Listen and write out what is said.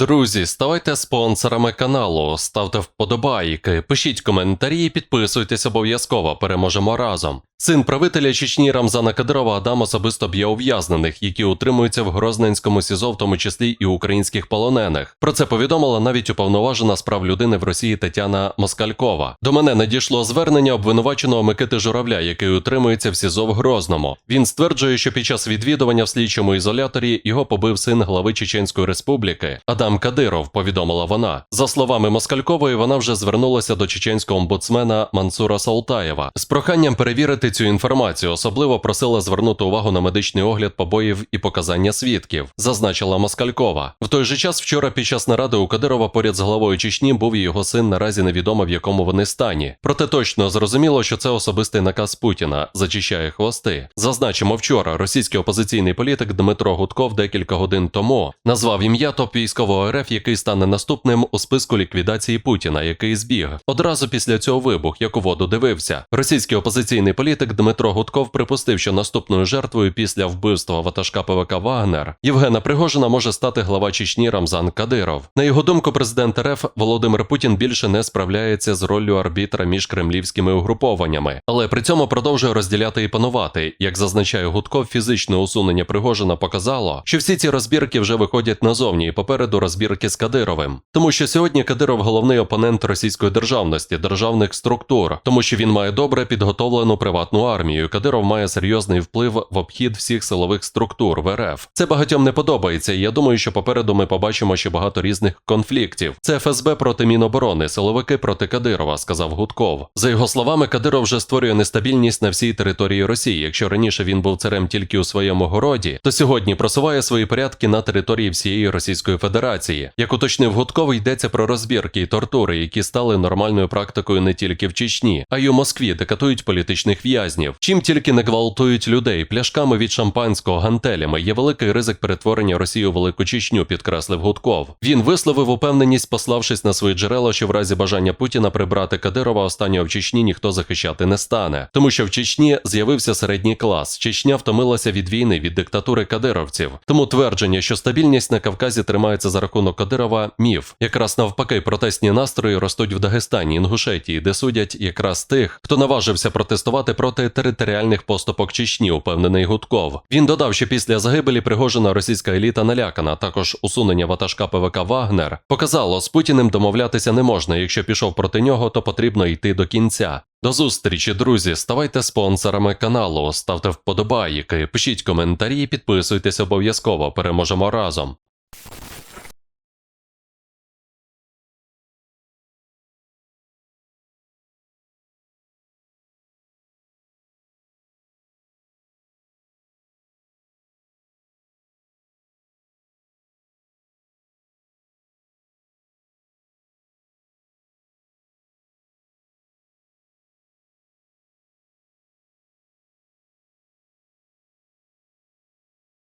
Друзі, ставайте спонсорами каналу, ставте вподобайки, пишіть коментарі і підписуйтесь обов'язково. Переможемо разом. Син правителя Чечні Рамзана Кадирова Адам особисто б'є ув'язнених, які утримуються в Грозненському СІЗО, в тому числі і українських полонених. Про це повідомила навіть уповноважена з прав людини в Росії Тетяна Москалькова. До мене надійшло звернення обвинуваченого Микити Журавля, який утримується в СІЗО в Грозному. Він стверджує, що під час відвідування в слідчому ізоляторі його побив син глави Чеченської республіки Адам Кадиров. Повідомила вона. За словами Москалькової, вона вже звернулася до чеченського омбудсмена Мансура Салтаєва з проханням перевірити цю інформацію. Особливо просила звернути увагу на медичний огляд побоїв і показання свідків, зазначила Москалькова. В той же час вчора під час наради у Кадирова поряд з главою Чечні був і його син. Наразі невідомо в якому вони стані. Проте точно зрозуміло, що це особистий наказ Путіна зачищає хвости. Зазначимо вчора. Російський опозиційний політик Дмитро Гудков декілька годин тому назвав ім'я топ військового РФ, який стане наступним у списку ліквідації Путіна, який збіг. Одразу після цього вибух, як у воду дивився. Російський опозиційний політик Дмитро Гудков припустив, що наступною жертвою після вбивства ватажка ПВК Вагнер Євгена Пригожина може стати глава Чечні Рамзан Кадиров. На його думку, президент РФ Володимир Путін більше не справляється з роллю арбітра між кремлівськими угрупованнями, але при цьому продовжує розділяти і панувати. Як зазначає Гудков, фізичне усунення Пригожина показало, що всі ці розбірки вже виходять назовні і попереду розбірки з Кадировим. Тому що сьогодні Кадиров головний опонент російської державності, державних структур, тому що він має добре підготовлену приватну армію. Кадиров має серйозний вплив в обхід всіх силових структур в РФ. Це багатьом не подобається, і я думаю, що попереду ми побачимо ще багато різних конфліктів. Це ФСБ проти Міноборони, силовики проти Кадирова, сказав Гудков. За його словами, Кадиров вже створює нестабільність на всій території Росії. Якщо раніше він був царем тільки у своєму городі, то сьогодні просуває свої порядки на території всієї Російської Федерації. Як уточнив Гудков, йдеться про розбірки і тортури, які стали нормальною практикою не тільки в Чечні, а й у Москві, де катують політичних в'язнів. Чим тільки не гвалтують людей пляшками від шампанського гантелями, є великий ризик перетворення Росії у велику Чечню, підкреслив Гудков. Він висловив упевненість, пославшись на свої джерела, що в разі бажання Путіна прибрати Кадирова останнього в Чечні ніхто захищати не стане, тому що в Чечні з'явився середній клас. Чечня втомилася від війни, від диктатури кадировців. Тому твердження, що стабільність на Кавказі тримається за рахунок Кадирова, міф. Якраз навпаки, протестні настрої ростуть в Дагестані, Інгушетії, де судять якраз тих, хто наважився протестувати проти територіальних поступок Чечні, упевнений Гудков. Він додав, що після загибелі Пригожина російська еліта налякана, також усунення ватажка ПВК Вагнер показало, з Путіним домовлятися не можна. Якщо пішов проти нього, то потрібно йти до кінця. До зустрічі, друзі. Ставайте спонсорами каналу, ставте вподобайки, пишіть коментарі, підписуйтесь обов'язково. Переможемо разом.